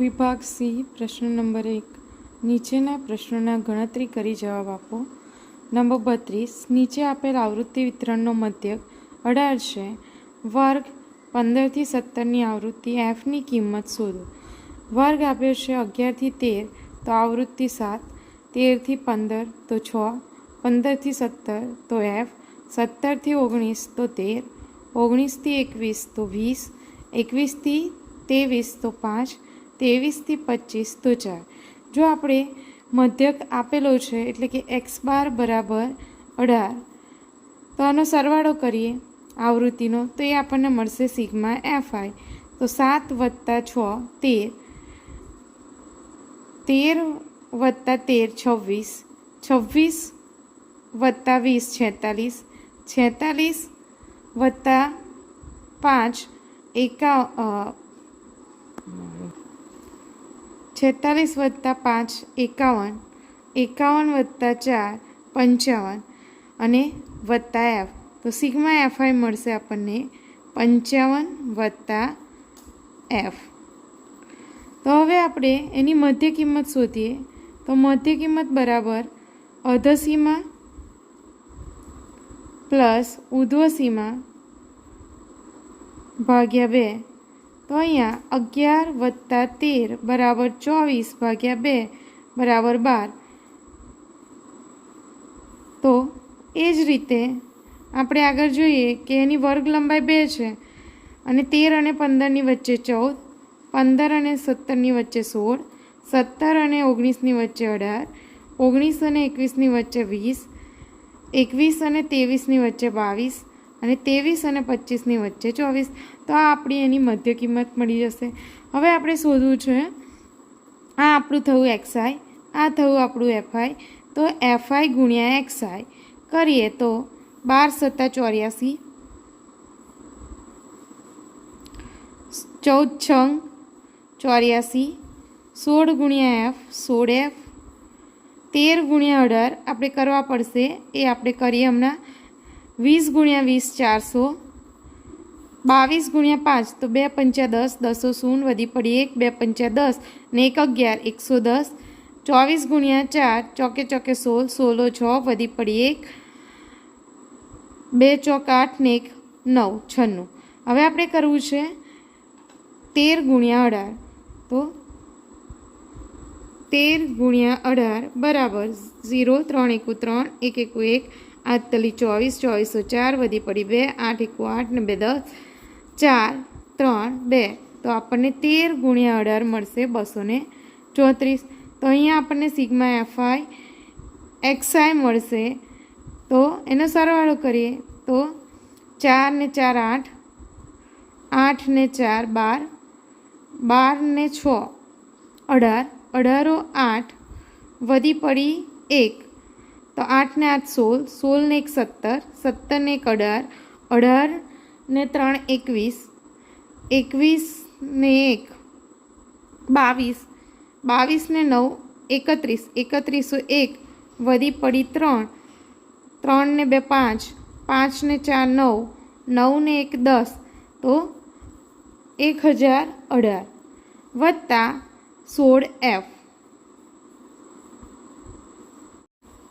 વિભાગ સી, પ્રશ્ન નંબર એક. નીચેના પ્રશ્નોના ગણતરી કરી જવાબ આપો. નંબર બત્રીસ, નીચે આપેલ આવૃત્તિ વિતરણનો મધ્યક અઢાર છે. વર્ગ પંદરથી સત્તરની આવૃત્તિ એફની કિંમત શોધો. વર્ગ આપ્યો છે અગિયારથી તેર, તો આવૃત્તિ સાત. તેરથી પંદર, તો છ. પંદરથી સત્તર, તો એફ સત્તરથી ઓગણીસ, તો તેર. ઓગણીસથી એકવીસ, તો વીસ. એકવીસથી ત્રેવીસ, તો પાંચ. ત્રેવીસથી પચીસ તો ચાર જો આપણે મધ્યક આપેલો છે, એટલે કે એક્સ બાર બરાબર અઢાર, તો આનો સરવાળો કરીએ આવૃત્તિનો, તો એ આપણને મળશે સિગ્મા એફ આઈ તો સાત વત્તા છ, તેર. તેર વત્તા તેર, છવ્વીસ. છવ્વીસ વત્તા વીસ, છેતાલીસ. છેતાલીસ વત્તા પાંચ, એકા છેતાલીસ વત્તા પાંચ એકાવન એકાવન વત્તા ચાર, પંચાવન અને વત્તા એફ. તો સિગ્મા એફઆઈ મળશે આપણને પંચાવન વત્તા એફ. તો હવે આપણે એની મધ્ય કિંમત શોધીએ. તો મધ્ય કિંમત બરાબર અધસીમા પ્લસ ઉધ્વસીમા ભાગ્યા બે. તો અહીંયા અગિયાર વત્તા તેર બરાબર ચોવીસ ભાગ્યા બે બરાબર બાર. તો એ જ રીતે આપણે આગળ જોઈએ કે એની વર્ગ લંબાઈ બે છે અને તેર અને પંદરની વચ્ચે ચૌદ, પંદર અને સત્તરની વચ્ચે સોળ, સત્તર અને ઓગણીસની વચ્ચે અઢાર, ઓગણીસ અને એકવીસની વચ્ચે વીસ, એકવીસ અને ત્રેવીસની વચ્ચે બાવીસ અને ત્રેવીસ અને પચીસની વચ્ચે ચોવીસ. તો આ આપણી એની મધ્ય કિંમત મળી જશે. હવે આપણે શોધવું છે, આ આપણું થયું એક્સઆઈ આ થયું આપણું એફઆઈ તો એફઆઈ ગુણ્યા એક્સઆઈ કરીએ તો બાર સત્તા ચોર્યાસી, ચૌદ છંગ ચોર્યાસી, સોળ ગુણ્યા એફ, સોળ એફ, તેર ગુણ્યા અઢાર. આપણે કરવા પડશે, એ આપણે કરીએ હમણાં. વીસ ગુણ્યા વીસ ચારસો, બાવીસ ગુણ્યા પાંચ, તો બે પંચા દસ, દસો શૂન્ય વધી પડી એક, બે પંચા દસ, ને એક અગિયાર, એકસો દસ. ચોવીસ ગુણ્યા ચાર, ચોકે ચોકે સોળ, સોળો છ વધી પડી એક. બે ચોક આઠ, ને એક નવ, છન્નું. હવે આપણે કરવું છે તેર ગુણ્યા અઢાર. તો તેર ગુણ્યા અઢાર બરાબર ઝીરો, ત્રણ એકુ ત્રણ, એક એકુ એક આઠ તલી ચોવીસ, ચોવીસો ચાર, વધી પડી બે, આઠ એકુ આઠ ને બે દસ, ચાર, ત્રણ, બે. તો આપણને તેર ગુણ્યા અઢાર મળશે બસો ને ચોત્રીસ. તો અહીંયા આપણને સિગ્મા એફઆઈ એક્સઆઈ મળશે. તો એનો સરવાળો કરીએ તો ચાર ને ચાર આઠ આઠ ને ચાર બાર બાર ને છ, અઢાર, અઢારો આઠ, વધી પડી એક. તો આઠને આઠ સોળ, સોળને એક સત્તર, સત્તરને એક અઢાર અઢાર ને ત્રણ એકવીસ એકવીસ ને એક, બાવીસ, બાવીસને નવ, એકત્રીસ, એકત્રીસો એક, વધી પડી ત્રણ, ત્રણને બે પાંચ, પાંચને ચાર નવ, નવને એક દસ, તો એક હજાર અઢાર વત્તા સોળ એફ.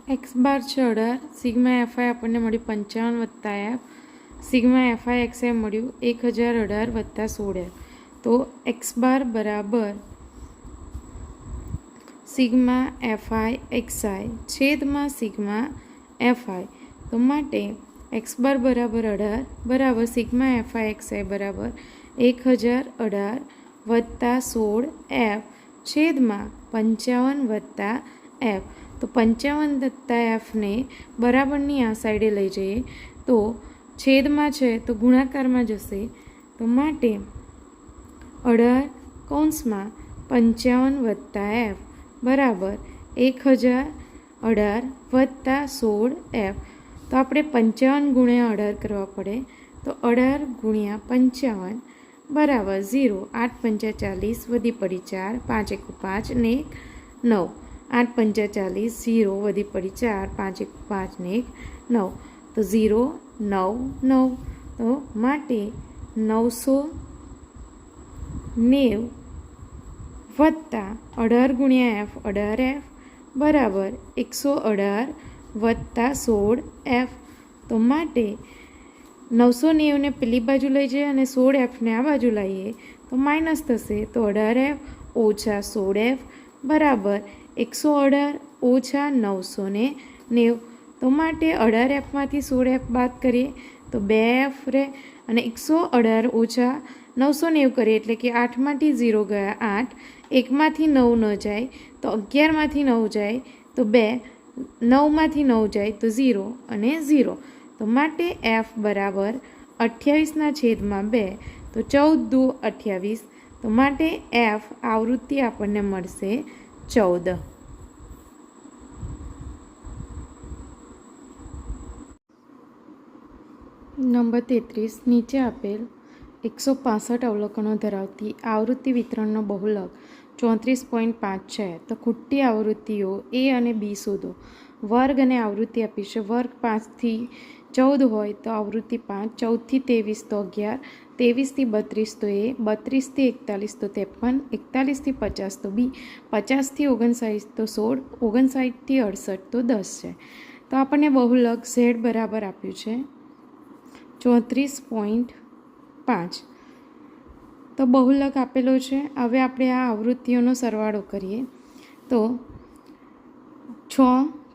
એક્સ બાર છે અઢાર સિગ્મા એફઆઈ આપણને મળ્યું પંચાવન વત્તા એફ સિગ્મા એફઆઈ એક્સઆઈ મળ્યું એક હજાર અઢાર વત્તા સોળ. એફ તો એક્સ બાર બરાબર sigma f i x i છેદમાં સિગ્મા એફઆઈ તો માટે એક્સ બાર બરાબર અઢાર, બરાબર સિગ્મા એફઆઈ એક્સઆઈ બરાબર એક હજાર અઢાર વત્તા સોળ એફ છેદમાં પંચાવન વત્તા એફ તો પંચાવન દત્તા એફને બરાબરની આ સાઈડે લઈ જઈએ. તો છેદમાં છે તો ગુણાકારમાં જશે. તો માટે અઢાર કૌંસમાં પંચાવન વત્તા એફ બરાબર એક હજાર અઢાર વત્તા સોળ એફ. તો આપણે પંચાવન ગુણ્યા અઢાર કરવા પડે. તો અઢાર ગુણ્યા પંચાવન બરાબર ઝીરો. આઠ પંચા ચાલીસ વધી પડી ચાર. પાંચ એક પાંચ ને નવ. આઠ પંચા ચાલીસ, ઝીરો, વધી પડી ચાર, પાંચ એક, પાંચ ને એક, નવ. તો ઝીરો, નવ નવ. તો માટે નવસો નેવ વત્તા અઢાર ગુણ્યા એફ, અઢાર એફ બરાબર એકસો અઢાર વત્તા સોળ એફ. તો માટે નવસો નેવને પેલી બાજુ લઈ જઈએ અને સોળ એફને આ બાજુ લાવીએ. તો માઇનસ થશે. તો અઢાર એફ ઓછા સોળ એફ બરાબર એકસો અઢાર, ઓછા નવસો ને નેવું. તો માટે અઢાર એફમાંથી સોળ એફ બાદ કરીએ, તો બે એફ રહે અને એકસો અઢાર, ઓછા નવસો નેવું કરીએ, એટલે કે આઠમાંથી ઝીરો ગયા આઠ, એકમાંથી નવ ન જાય, તો અગિયારમાંથી નવ જાય, તો બે, નવમાંથી નવ જાય, તો ઝીરો અને ઝીરો. તો માટે એફ બરાબર અઠ્યાવીસના છેદમાં બે, તો ચૌદ દુ અઠ્યાવીસ. તો માટે એફ આવૃત્તિ આપણને મળશે ચૌદ. નંબર તેત્રીસ, નીચે આપેલ એકસો પાસઠ અવલોકનો ધરાવતી આવૃત્તિ વિતરણનો બહુલક ચોત્રીસ પોઈન્ટ પાંચ છે. તો ખુટ્ટી આવૃત્તિઓ એ અને બી શોધો. વર્ગ અને આવૃત્તિ આપી છે. વર્ગ પાંચથી ચૌદ હોય તો આવૃત્તિ પાંચ, ચૌદથી ત્રેવીસ તો અગિયાર ત્રેવીસથી બત્રીસ તો એ બત્રીસથી એકતાલીસ તો ત્રેપન એકતાલીસથી પચાસ તો બી પચાસથી ઓગણસાઠ તો સોળ ઓગણસાઠથી અડસઠ તો દસ છે. તો આપણને બહુલક ઝેડ બરાબર આપ્યું છે. ચોત્રીસ પોઈન્ટ પાંચ. તો બહુલક આપેલો છે. હવે આપણે આ આવૃત્તિઓનો સરવાળો કરીએ. તો છ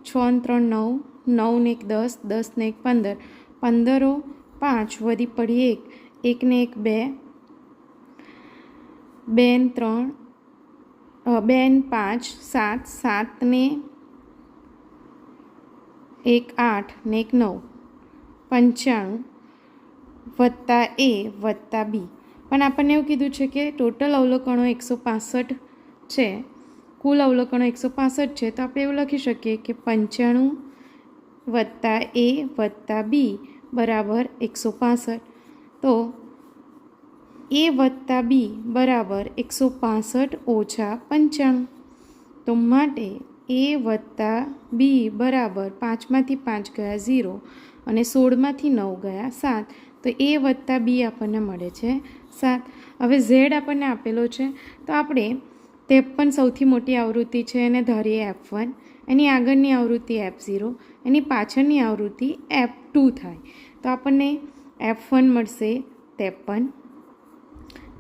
છ ત્રણ નવ નવ ને એક દસ દસ ને એક પંદર. પંદરો પાંચ વધી પડી એક. એક ને એક બે. બે ને ત્રણ બેન પાંચ, સાત, સાતને એક આઠ ને એક નવ. પંચાણું વત્તા એ વત્તા બી. પણ આપણને એવું કીધું છે કે ટોટલ અવલોકનો એકસો પાસઠ છે. કુલ અવલોકનો એકસો પાસઠ છે. તો આપણે એવું લખી શકીએ કે પંચાણું વત્તા એ વત્તા બી બરાબર એકસો પાસઠ. તો એ વત્તા બી બરાબર એકસો પાસઠ ઓછા પંચાણું. તો માટે એ વત્તા બી બરાબર પાંચમાંથી પાંચ ગયા ઝીરો અને સોળમાંથી નવ ગયા સાત. તો એ વત્તા બી આપણને મળે છે સાત. હવે ઝેડ આપણને આપેલો છે. તો આપણે તે પણ સૌથી મોટી આવૃત્તિ છે એને ધારીએ એફ વન. એની આગળની આવૃત્તિ એફ ઝીરો. એની પાછળની આવૃત્તિ એફ ટુ થાય. તો આપણને એફ વન મળશે ત્રેપન.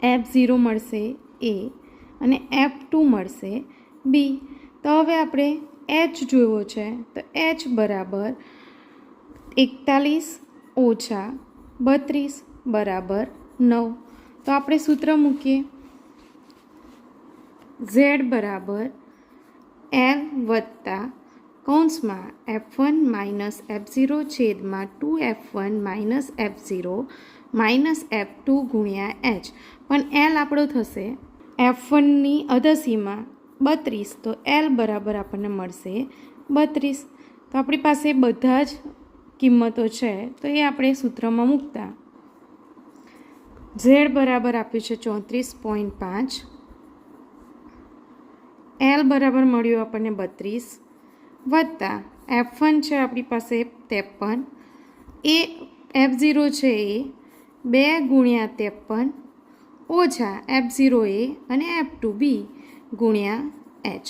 એફ ઝીરો મળશે એ અને એફ ટુ મળશે બી તો હવે આપણે એચ જોવો છે, તો એચ બરાબર એકતાલીસ ઓછા બત્રીસ બરાબર નવ. તો આપણે સૂત્ર મૂકીએ. ઝેડ બરાબર એલ વત્તા કૌંસમાં F one minus F zero છેદમાં two F one minus F zero minus F two ગુણ્યા એચ પણ એલ આપણો થશે એફ વનની અધસીમાં બત્રીસ. તો એલ બરાબર આપણને મળશે બત્રીસ. તો આપણી પાસે બધા જ કિંમતો છે. તો એ આપણે સૂત્રમાં મૂકતા. ઝેડ બરાબર આપ્યું છે ચોત્રીસ પોઈન્ટ પાંચ. એલ બરાબર મળ્યું આપણને બત્રીસ. વત્તા એફ વન છે આપણી પાસે ત્રેપન. એ એફ ઝીરો છે એ બે ગુણ્યા ત્રેપન. ઓછા એફ ઝીરો એ અને એફ ટુ બી ગુણ્યા એચ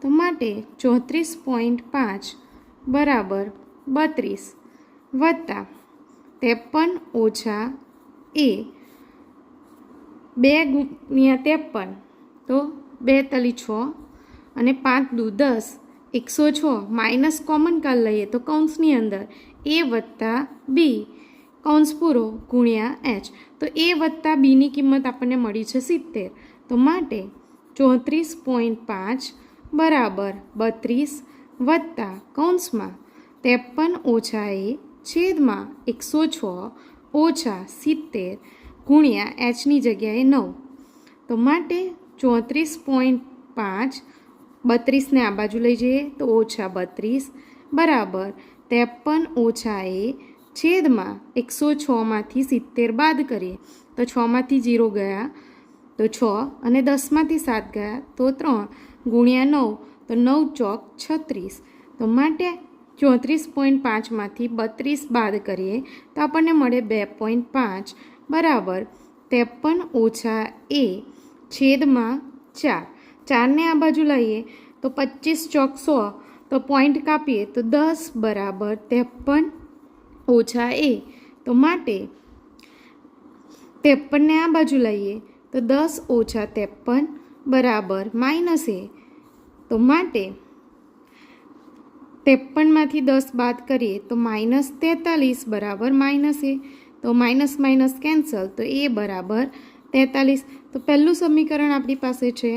તો માટે ચોત્રીસ પોઈન્ટ પાંચ બરાબર બત્રીસ. વત્તા ત્રેપન ઓછા એ બે ગુણ્યા ત્રેપન. તો બે તલી છ અને પાંચ દુ દસ એકસો છ માઇનસ કોમન કાલ લઈએ તો કૌંસની અંદર એ વત્તા બી કૌંસ પૂરો ગુણ્યા એચ તો એ વત્તા બીની કિંમત આપણને મળી છે સિત્તેર. તો માટે ચોત્રીસ પોઈન્ટ પાંચ બરાબર બત્રીસ વત્તા કૌંસમાં ત્રેપન ઓછા એ છેદમાં એકસો છ ઓછા સિત્તેર ગુણ્યા એચની જગ્યાએ નવ. તો માટે ચોત્રીસ પોઈન્ટ પાંચ બત્રીસને આ બાજુ લઈ જઈએ તો ઓછા બત્રીસ બરાબર ત્રેપન ઓછા એ છેદમાં એકસો છમાંથી સિત્તેર બાદ કરીએ. તો છમાંથી જીરો ગયા, તો છ અને દસમાંથી સાત ગયા, તો ત્રણ ગુણ્યા નવ, તો નવ ચોક છત્રીસ. તો માટે ચોત્રીસ પોઈન્ટ પાંચમાંથી બત્રીસ બાદ કરીએ તો આપણને મળે બે પોઈન્ટ પાંચ. બરાબર ત્રેપન ઓછા એ છેદમાં ચાર. ચારને આ બાજુ લઈએ તો પચીસ ચોક સો. તો પોઈન્ટ કાપીએ, તો દસ બરાબર ત્રેપન ઓછા એ. તો માટે ત્રેપનને આ બાજુ લઈએ તો દસ ઓછા ત્રેપન બરાબર માઇનસ એ. તો માટે ત્રેપનમાંથી દસ બાદ કરીએ, તો માઇનસ તેતાલીસ બરાબર માઇનસ એ. તો માઇનસ માઇનસ કેન્સલ, તો એ બરાબર તેતાલીસ. તો પહેલું સમીકરણ આપણી પાસે છે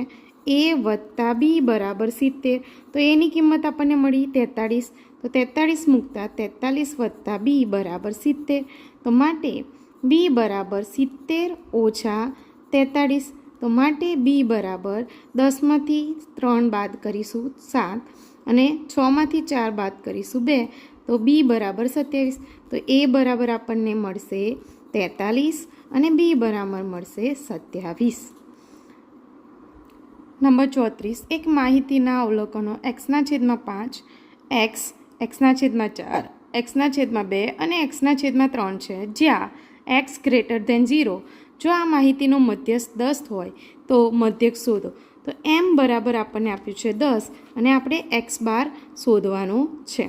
એ વત્તા બી બરાબર સિત્તેર. તો એની કિંમત આપણને મળી તેતાળીસ. તો તેતાળીસ મૂકતા તેતાળીસ વત્તા બી બરાબર સિત્તેર. તો માટે બી બરાબર સિત્તેર ઓછા તેતાળીસ. તો માટે બી બરાબર દસમાંથી ત્રણ બાદ કરીશું સાત અને છમાંથી ચાર બાદ કરીશું બે. તો બી બરાબર સત્યાવીસ. તો એ બરાબર આપણને મળશે તેતાલીસ અને બી બરાબર મળશે સત્યાવીસ. નંબર ચોત્રીસ, એક માહિતીના અવલોકનો એક્સના છેદમાં પાંચ એક્સ એક્સના છેદમાં ચાર એક્સના છેદમાં બે અને એક્સના છેદમાં ત્રણ છે. જ્યાં એક્સ ગ્રેટર ધેન ઝીરો જો આ માહિતીનો મધ્યસ્થ દસ હોય, તો મધ્યક શોધો. તો એમ બરાબર આપણને આપ્યું છે દસ અને આપણે એક્સ બાર શોધવાનું છે.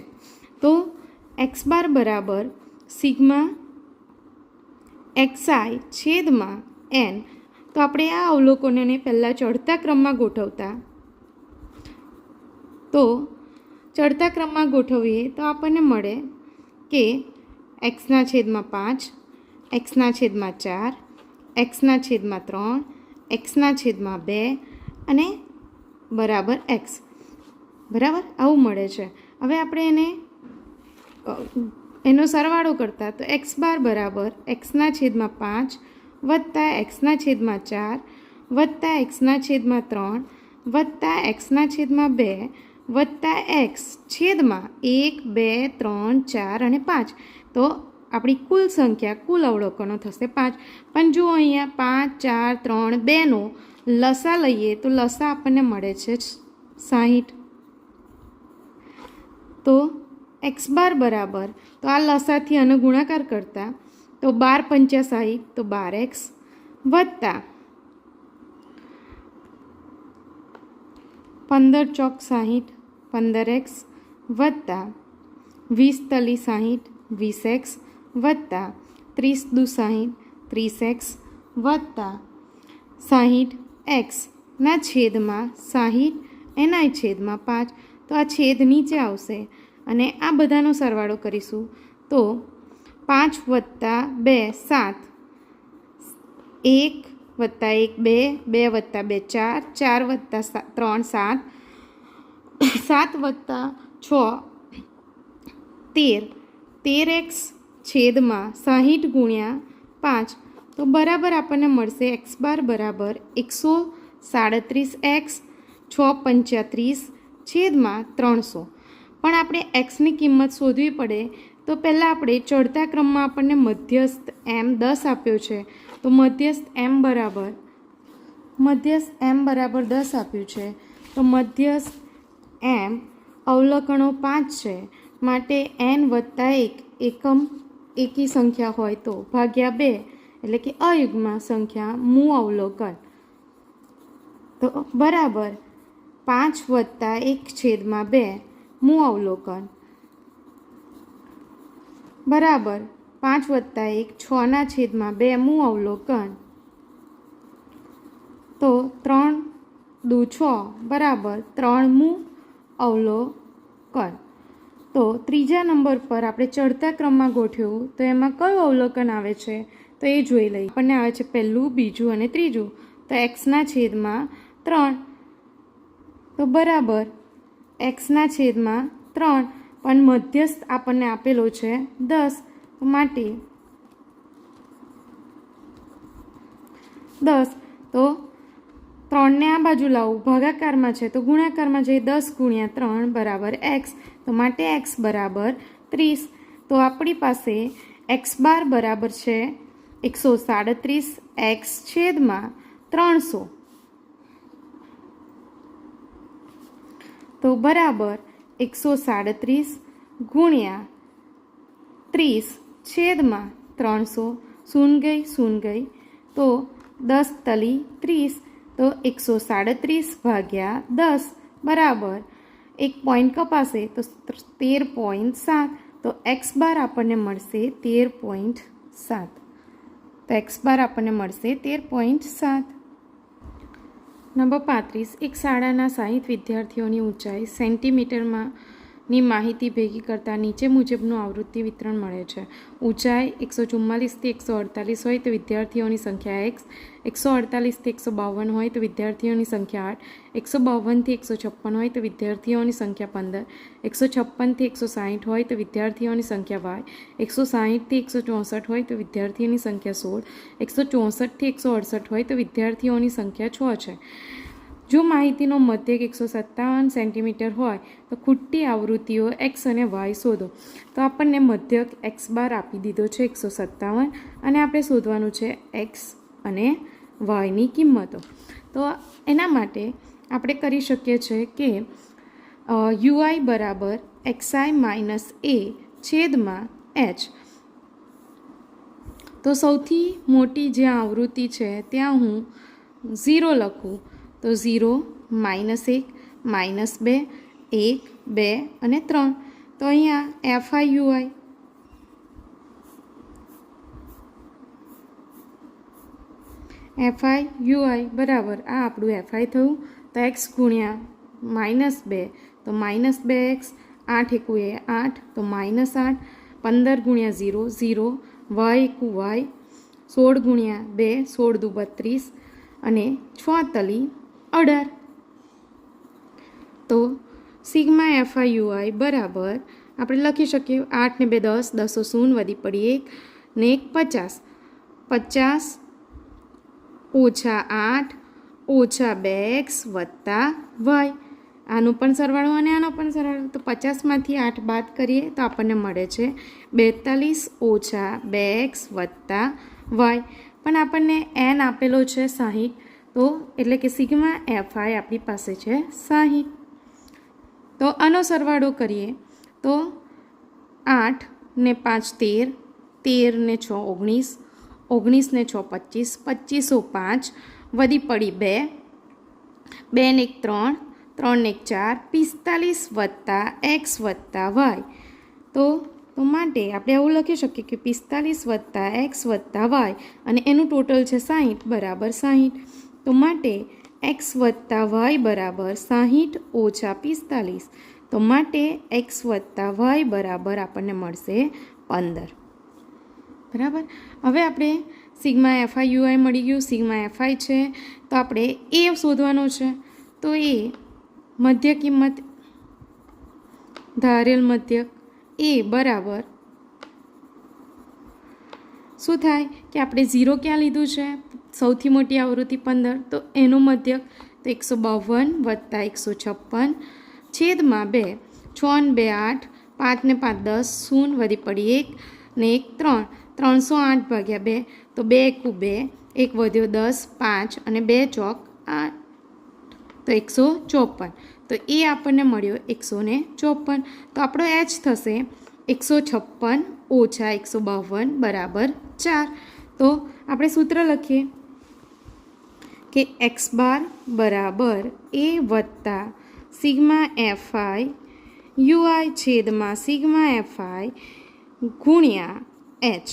તો એક્સ બાર બરાબર સિગ્મા એક્સઆઈ છેદમાં એન તો આપણે આ અવલોકનોને પહેલાં ચડતા ક્રમમાં ગોઠવતા. તો ચડતા ક્રમમાં ગોઠવીએ તો આપણને મળે કે એક્સના છેદમાં પાંચ એક્સના છેદમાં ચાર એક્સના છેદમાં ત્રણ એક્સના છેદમાં બે અને બરાબર એક્સ બરાબર? આવું મળે છે. હવે આપણે એને એનો સરવાળો કરતા તો એક્સ બાર બરાબર એક્સના છેદમાં પાંચ વત્તા એક્સના છેદમાં ચાર, વત્તા એક્સના છેદમાં ત્રણ, વત્તા એક્સના છેદમાં બે, વત્તા એક્સ છેદમાં એક, બે, ત્રણ, ચાર અને પાંચ. તો આપણી કુલ સંખ્યા, કુલ અવલોકનો થશે પાંચ. પણ જુઓ અહીંયા પાંચ, ચાર, ત્રણ, બેનો લસા લઈએ તો લસા આપણને મળે છે સાહીઠ. તો એક્સ બાર બરાબર. તો આ લસાથી આનો ગુણાકાર કરતા તો બાર પંચા સાહીઠ તો બાર એક્સ વત્તા પંદર ચોક સાહીઠ, પંદર એક્સ વત્તા વીસ તલી સાહીઠ, વીસ એક્સ વત્તા ત્રીસ દુ સાહીઠ, ત્રીસ એક્સ વત્તા સાહીઠ એક્સના છેદમાં સાહીઠ, એનાય છેદમાં પાંચ. તો આ છેદ નીચે આવશે. અને આ બધાનો સરવાળો કરીશું તો પાંચ વત્તા બે, સાત. એક વત્તા એક, બે બે વત્તા બે, ચાર. ચાર વત્તા ત્રણ, સાત. સાત વત્તા છ, તેર. તેર એક્સ છેદમાં સાહીઠ ગુણ્યા પાંચ. તો બરાબર આપણને મળશે એક્સ બાર બરાબર એકસો સાડત્રીસ એક્સ, છ પંચાત્રીસ છેદમાં ત્રણસો. પણ આપણે એક્સની કિંમત શોધવી પડે તો પહેલાં આપણે ચડતા ક્રમમાં આપણને મધ્યસ્થ એમ દસ આપ્યો છે. તો મધ્યસ્થ એમ બરાબર, મધ્યસ્થ એમ બરાબર દસ આપ્યું છે. તો મધ્યસ્થ એમ અવલોકનો પાંચ છે. માટે એન વત્તા એક, એકમ એકી સંખ્યા હોય તો ભાગ્યા બે, એટલે કે અયુગમાં સંખ્યા મૂ અવલોકન. તો બરાબર પાંચ વત્તા એક છેદમાં બે, મૂ અવલોકન. બરાબર. પાંચ વત્તા એક છના છેદમાં બે, મૂ અવલોકન. તો ત્રણ દુ છ, બરાબર. ત્રણ મૂ અવલોકન. તો ત્રીજા નંબર પર આપણે ચડતા ક્રમમાં ગોઠવ્યું, તો એમાં કયું અવલોકન આવે છે? તો એ જોઈ લઈએ. આપણને આવે છે પહેલું, બીજું અને ત્રીજું. તો એક્સના છેદમાં ત્રણ. તો બરાબર. એક્સના છેદમાં ત્રણ. પણ મધ્યસ્થ આપણને આપેલો છે દસ માટે દસ, તો ત્રણને આ બાજુ લાવવું ભાગાકારમાં છે, તો ગુણાકારમાં જઈએ દસ ગુણ્યા ત્રણ બરાબર એક્સ, તો માટે એક્સ બરાબર ત્રીસ, તો આપણી પાસે એક્સ બાર બરાબર છે એકસો સાડત્રીસ, એક્સ છેદમાં ત્રણસો. તો બરાબર એકસો સાડત્રીસ ગુણ્યા ત્રીસ છેદમાં ત્રણસો સૂન ગઈ સૂન ગઈ તો દસ તલી ત્રીસ, તો એકસો સાડત્રીસ ભાગ્યા દસ બરાબર એક પોઈન્ટ કપાશે, તો તેર પોઈન્ટ સાત. તો એક્સ બાર આપણને મળશે તેર પોઈન્ટ સાત. તો એક્સ બાર આપણને મળશે તેર પોઈન્ટ સાત. નંબર પાંત્રીસ એક શાળાના સાહીઠ વિદ્યાર્થીઓની ઊંચાઈ સેન્ટીમીટરમાં ની માહિતી ભેગી કરતાં નીચે મુજબનું આવૃત્તિ વિતરણ મળે છે. ઊંચાઈ એકસો ચુમ્માલીસથી એકસો અડતાલીસ હોય તો વિદ્યાર્થીઓની સંખ્યા એક્સ, એકસો અડતાલીસથી એકસો બાવન હોય તો વિદ્યાર્થીઓની સંખ્યા આઠ, એકસો બાવનથી એકસો છપ્પન હોય તો વિદ્યાર્થીઓની સંખ્યા પંદર, એકસો છપ્પનથી એકસો સાહીઠ હોય તો વિદ્યાર્થીઓની સંખ્યા વાય, એકસો સાહીઠથી એકસો ચોસઠ હોય તો વિદ્યાર્થીઓની સંખ્યા સોળ, એકસો ચોસઠથી એકસો અડસઠ હોય તો વિદ્યાર્થીઓની સંખ્યા છ છે. જો માહિતીનો મધ્યક એકસો સત્તાવન સેન્ટીમીટર હોય, તો ખૂટતી આવૃત્તિઓ એક્સ અને વાય શોધો. તો આપણને મધ્યક એક્સ બાર આપી દીધો છે એકસો સત્તાવન, અને આપણે શોધવાનું છે એક્સ અને વાયની કિંમતો. તો એના માટે આપણે કરી શકીએ છીએ કે યુઆઈ બરાબર એક્સઆઈ માઇનસ એ છેદમાં એચ તો સૌથી મોટી જ્યાં આવૃત્તિ છે, ત્યાં હું ઝીરો લખું. તો ઝીરો, માઇનસ એક, માઇનસ બે, એક, બે અને ત્રણ. તો અહીંયા એફઆઈ યુઆઈ એફઆઈ યુઆઈ બરાબર. આ આપણું એફઆઈ થયું. તો એક્સ ગુણ્યા માઇનસ બે. તો માઇનસ બે એક્સ, આઠ એકુ એ આઠ. તો માઇનસ આઠ, પંદર ગુણ્યા ઝીરો ઝીરો. વાય એકુ વાય. સોળ ગુણ્યા બે, સોળ દુ બત્રીસ. અને છ તલી અઢાર તો સિગ્મા એફઆઈ યુઆઈ બરાબર આપણે લખી શકીએ આઠ ને બે દસ, દસો શૂન્ય વધી પડી એક ને એક પચાસ. પચાસ ઓછા આઠ ઓછા બે એક્સ વત્તા વાય. આનું પણ સરવાળો અને આનો પણ સરવાળો. તો પચાસમાંથી આઠ બાદ કરીએ તો આપણને મળે છે બેતાલીસ ઓછા બે એક્સ વત્તા વાય. પણ આપણને એન આપેલો છે સાહીઠ. તો એટલે કે સિગ્મા એફ આઈ આપણી પાસે છે સાહીઠ. તો આનો સરવાળો કરીએ તો આઠ ને પાંચ તેર તેર ને છ ઓગણીસ ઓગણીસ ને છ પચીસ, પચીસો પાંચ, વધી પડી બે બે ને એક ત્રણ ત્રણ ને એક ચાર, પિસ્તાલીસ વત્તા એક્સ વત્તા વાય. તો તો માટે આપણે એવું લખી શકીએ કે પિસ્તાલીસ વત્તા એક્સ વત્તા વાય અને એનું ટોટલ છે સાહીઠ, બરાબર સાહીઠ. તો માટે એક્સ વત્તા વાય બરાબર સાહીઠ ઓછા પિસ્તાલીસ. તો માટે એક્સ વત્તા વાય બરાબર આપણને મળશે પંદર. બરાબર? હવે આપણે સિગ્મા એફઆઈ યુઆઈ મળી ગયું. સિગ્મા એફઆઈ છે. તો આપણે એ શોધવાનો છે. તો એ મધ્ય કિંમત ધારેલ મધ્યક એ બરાબર શું થાય? કે આપણે ઝીરો ક્યાં લીધું છે? સૌથી મોટી આવૃત્તિ પંદર, તો એનું મધ્યક તો એકસો બાવન વત્તા એકસો છપ્પન છેદમાં બે છ ને બે આઠ, પાંચ ને પાંચ દસ, શૂન વધી પડી એક ને એક ત્રણ, ત્રણસો આઠ ભાગ્યા બે, તો બે એકુ બે, એક વધ્યો દસ, પાંચ અને બે ચોક આઠ. તો એકસો ચોપન, તો એ આપણને મળ્યો એકસો ને ચોપન. તો આપણો એચ થશે એકસો છપ્પન ઓછા એકસો બાવન બરાબર ચાર. તો આપણે સૂત્ર લખીએ. કે એક્સ બાર બરાબર એ વત્તા sigma F I U I છેદમાં સિગ્મા એફઆઈ ગુણ્યા એચ.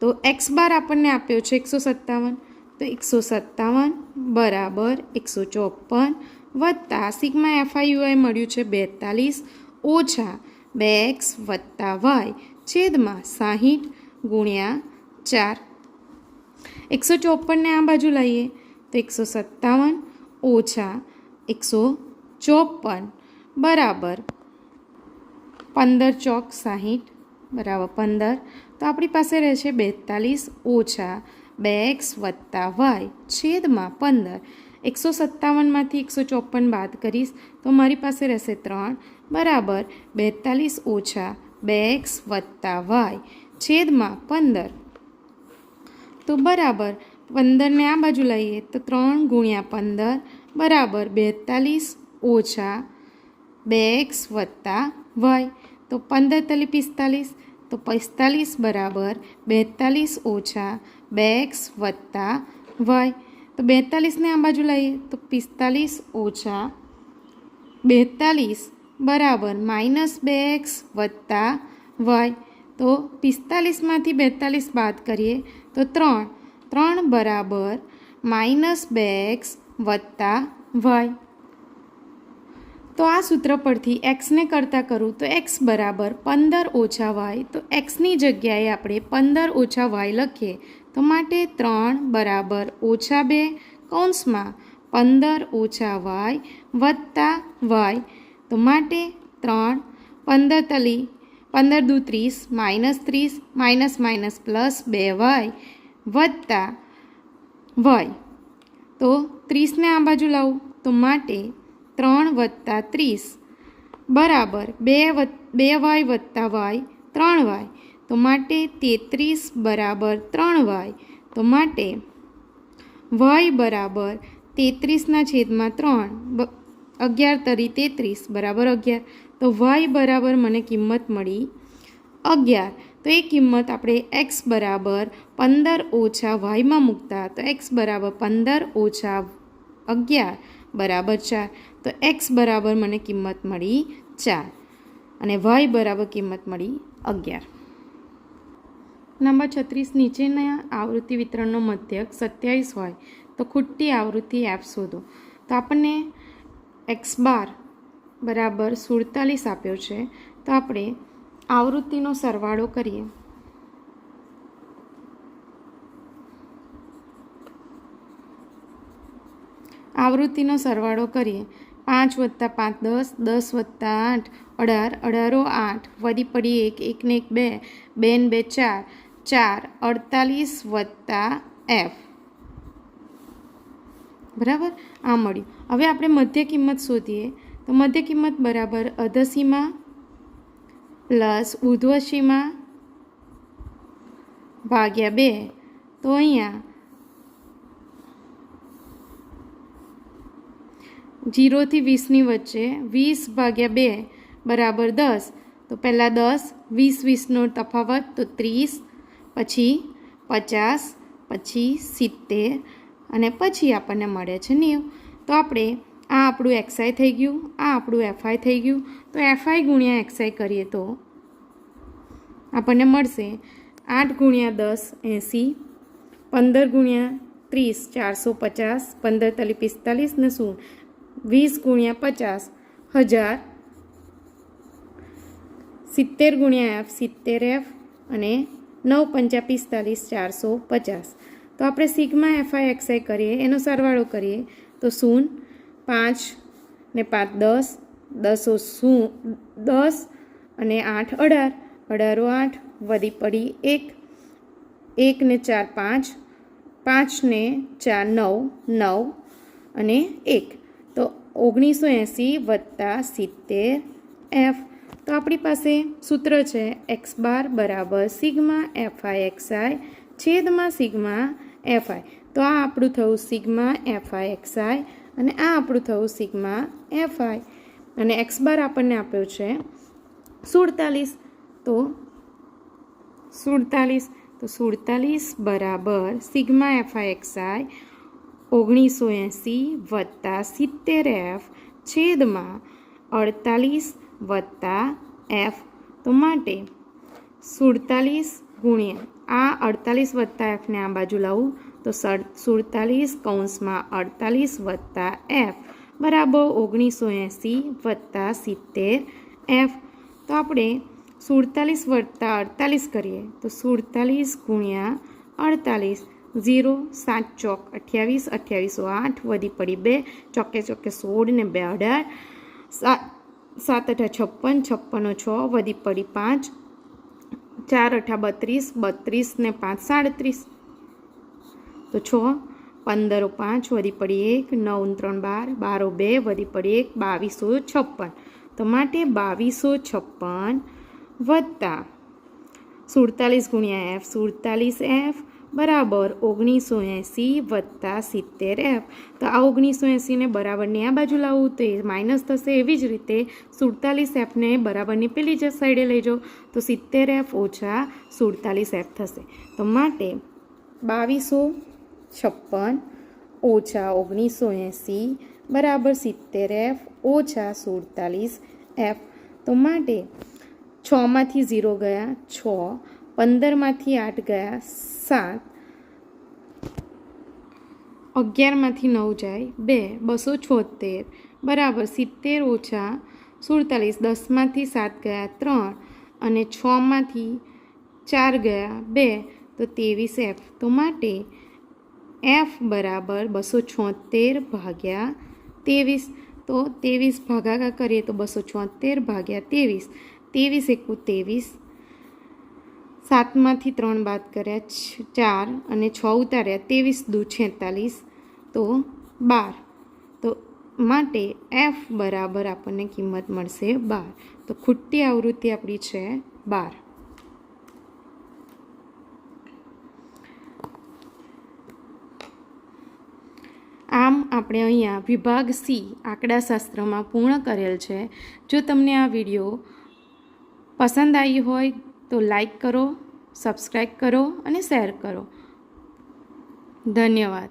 તો એક્સ બાર આપણને આપ્યો છે એકસો સત્તાવન. તો એકસો સત્તાવન બરાબર એકસો ચોપન વત્તા સિગ્મા એફઆઈ યુઆઈ મળ્યું છે બેતાલીસ ઓછા બે એક્સ વત્તા વાય છેદમાં સાહીઠ ગુણ્યા ચાર. એકસો ચોપનને આ બાજુ લઈએ. તો એકસો સત્તાવન ઓછા એકસો ચોપન બરાબર. પંદર ચોક સાહીઠ. બરાબર, પંદર. તો આપણી પાસે રહેશે બેતાલીસ ઓછા બે એક્સ વત્તા વાય છેદમાં પંદર. એકસો સત્તાવનમાંથી એકસો ચોપન બાદ કરીશ તો મારી પાસે રહેશે ત્રણ. બરાબર, બેતાલીસ ઓછા બે એક્સ વત્તા વાય છેદમાં પંદર. તો બરાબર પંદરને આ બાજુ લઈએ તો ત્રણ ગુણ્યા પંદર બરાબર બેતાલીસ ઓછા બે એક્સ વત્તા વાય. તો પંદર તલી પિસ્તાલીસ, તો પિસ્તાલીસ બરાબર બેતાલીસ ઓછા બે એક્સ વત્તા વાય. તો બેતાલીસને આ બાજુ લાવીએ તો પિસ્તાલીસ ઓછા બેતાલીસ બરાબર માઇનસ બે એક્સ વત્તા વાય. તો પિસ્તાલીસમાંથી બેતાલીસ બાદ કરીએ તો ત્રણ. ત્રણ બરાબર માઇનસ બે એક્સ વત્તા વાય. તો આ સૂત્ર પરથી એક્સને કરતાં કરું તો એક્સ બરાબર પંદર ઓછા વાય. તો એક્સની જગ્યાએ આપણે પંદર ઓછા વાય લખીએ તો માટે ત્રણ બરાબર ઓછા બે કૌંસમાં પંદર ઓછા વાય વત્તા વાય. તો માટે ત્રણ પંદર તલી પંદર દુ ત્રીસ માઇનસ ત્રીસ માઇનસ માઇનસ પ્લસ બે વાય. વત્તા વાય. તો ત્રીસને આ બાજુ લાવું. તો માટે ત્રણ વત્તા ત્રીસ બરાબર બે બે વાય વત્તા વાય ત્રણ વાય. તો માટે તેત્રીસ બરાબર ત્રણ વાય. તો માટે વાય બરાબર તેત્રીસના છેદમાં ત્રણ. અગિયાર તરી તેત્રીસ બરાબર અગિયાર. તો વાય બરાબર મને કિંમત મળી અગિયાર. તો એ કિંમત આપણે એક્સ બરાબર પંદર ઓછા વાયમાં મૂકતા તો એક્સ બરાબર પંદર ઓછા અગિયાર બરાબર ચાર. તો એક્સ બરાબર મને કિંમત મળી ચાર અને વાય બરાબર કિંમત મળી અગિયાર. નંબર છત્રીસ, નીચેના આવૃત્તિ વિતરણનો મધ્યક સત્યાવીસ હોય તો ખૂટતી આવૃત્તિ એફ શોધો. તો આપણને એક્સ બાર બરાબર સુડતાલીસ આપ્યો છે. તો આપણે આવૃત્તિનો સરવાળો કરીએ. આવૃત્તિનો સરવાળો કરીએ. પાંચ વત્તા પાંચ દસ દસ વત્તા આઠ, અઢાર, અઢારો આઠ વધી પડી એક, એકને એક બે બે ને બે ચાર ચાર, અડતાલીસ વત્તા એફ. બરાબર? આ મળ્યું. હવે આપણે મધ્ય કિંમત શોધીએ. તો મધ્ય કિંમત બરાબર અધસીમાં પ્લસ ઉર્ધ્વસીમાં ભાગ્યા બે. તો અહીંયા જીરોથી વીસની વચ્ચે વીસ ભાગ્યા બે બરાબર દસ. તો પહેલાં દસ, વીસ વીસનો તફાવત તો ત્રીસ, પછી પચાસ, પછી સિત્તેર અને પછી આપણને મળે છે નેવ. તો આપણે આ આપણું એક્સઆઈ થઈ ગયું, આ આપણું એફઆઈ થઈ ગયું. તો એફઆઈ ગુણ્યા એક્સઆઈ કરીએ તો આપણને મળશે આઠ ગુણ્યા દસ એંસી, પંદર ગુણ્યા ત્રીસ ચારસો પચાસ, પંદર તલી પિસ્તાલીસ ને શું વીસ ગુણ્યા પચાસ, હજાર, સિત્તેર ગુણ્યા એફ સિત્તેર એફ અને નવ પંચા પિસ્તાલીસ ચારસો પચાસ. તો આપણે સિગમાં એફઆઈ એક્સઆઈ કરીએ, એનો સરવાળો કરીએ તો શૂન પાંચ ને પાંચ દસ દસો શું? દસ અને આઠ અઢાર. અઢારો આઠ, વધી પડી એક. એકને ચાર પાંચ. પાંચને ચાર નવ નવ અને એક. તો ઓગણીસો એંસી વત્તા સિત્તેર એફ. તો આપણી પાસે સૂત્ર છે એક્સ બાર બરાબર સિગ્મા એફઆઈ એક્સઆઈ છેદમાં સિગ્મા એફઆઈ તો આ આપણું થયું સિગ્મા એફઆઈ એક્સઆઈ અને આ આપણું થયું સિગ્મા એફઆઈ અને એક્સ બાર આપણને આપ્યો છે સુડતાલીસ. તો સુડતાલીસ તો સુડતાલીસ બરાબર સિગ્મા એફઆઈ એક્સઆઈ ઓગણીસો એંસી વત્તા સિત્તેર એફ છેદમાં અડતાલીસ વત્તા એફ. તો માટે સુડતાલીસ ગુણ્યા, આ અડતાલીસ વત્તા એફને આ બાજુ લાવું. તો સડ, સુડતાલીસ કૌંસમાં અડતાલીસ વત્તા એફ. બરાબર ઓગણીસો એંસી વત્તા સિત્તેર એફ. તો આપણે સુડતાલીસ વત્તા અડતાલીસ કરીએ. તો સુડતાલીસ ગુણ્યા અડતાલીસ ઝીરો સાત ચોક અઠ્યાવીસ, અઠ્યાવીસો આઠ વધી પડી બે, ચોકે ચોકે સોળ ને બે અઢાર, સાત સાત અઠા છપ્પન, છપ્પનો છ વધી પડી પાંચ, ચાર અઠા બત્રીસ બત્રીસ ને પાંચ, સાડત્રીસ. તો છ પંદરો પાંચ વધી પડી એક, નવ ત્રણ, બાર, બારો, બે વધી પડી એક, બાવીસો છપ્પન. તો માટે બાવીસો છપ્પન વત્તા સુડતાલીસ ગુણ્યા એફ સુડતાલીસ એફ બરાબર ઓગણીસો એંસી વત્તા સિત્તેર એફ. તો આ ઓગણીસો એંસીને બરાબરની આ બાજુ લાવવું તો એ માઇનસ થશે એવી જ રીતે સુડતાલીસ એફને બરાબરની પેલી જ સાઈડે લઈ જાઓ તો સિત્તેર એફ ઓછા સુડતાલીસ એફ થશે. તો માટે બાવીસો છપ્પન, ઓછા ઓગણીસો એંસી, બરાબર સિત્તેર એફ ઓછા સુડતાલીસ એફ તો માટે છમાંથી ઝીરો ગયા, છ. પંદરમાંથી આઠ ગયા, સાત. અગિયારમાંથી નવ જાય, બે. બસો છોતેર. બરાબર સિત્તેર ઓછા સુડતાલીસ, દસમાંથી સાત ગયા, ત્રણ. અને છમાંથી ચાર ગયા, બે. તો ત્રેવીસ એફ તો માટે એફ બરાબર બસો છોતેર ભાગ્યા ત્રેવીસ. તો ત્રેવીસ ભાગાકાર કરીએ તો બસો છોતેર ભાગ્યા ત્રેવીસ. ત્રેવીસ એકુ ત્રેવીસ. સાતમાંથી ત્રણ બાદ કર્યા ચાર અને છ ઉતાર્યા ત્રેવીસ દુ છેતાલીસ. તો બાર. તો માટે એફ બરાબર આપણને કિંમત મળશે બાર. તો ખુટ્ટી આવૃત્તિ આપણી છે બાર. આમ આપણે અહીંયા વિભાગ સી આંકડાશાસ્ત્રમાં પૂર્ણ કરેલ છે. જો તમને આ વીડિયો પસંદ આવી હોય તો લાઈક કરો, સબસ્ક્રાઈબ કરો અને શેર કરો. ધન્યવાદ.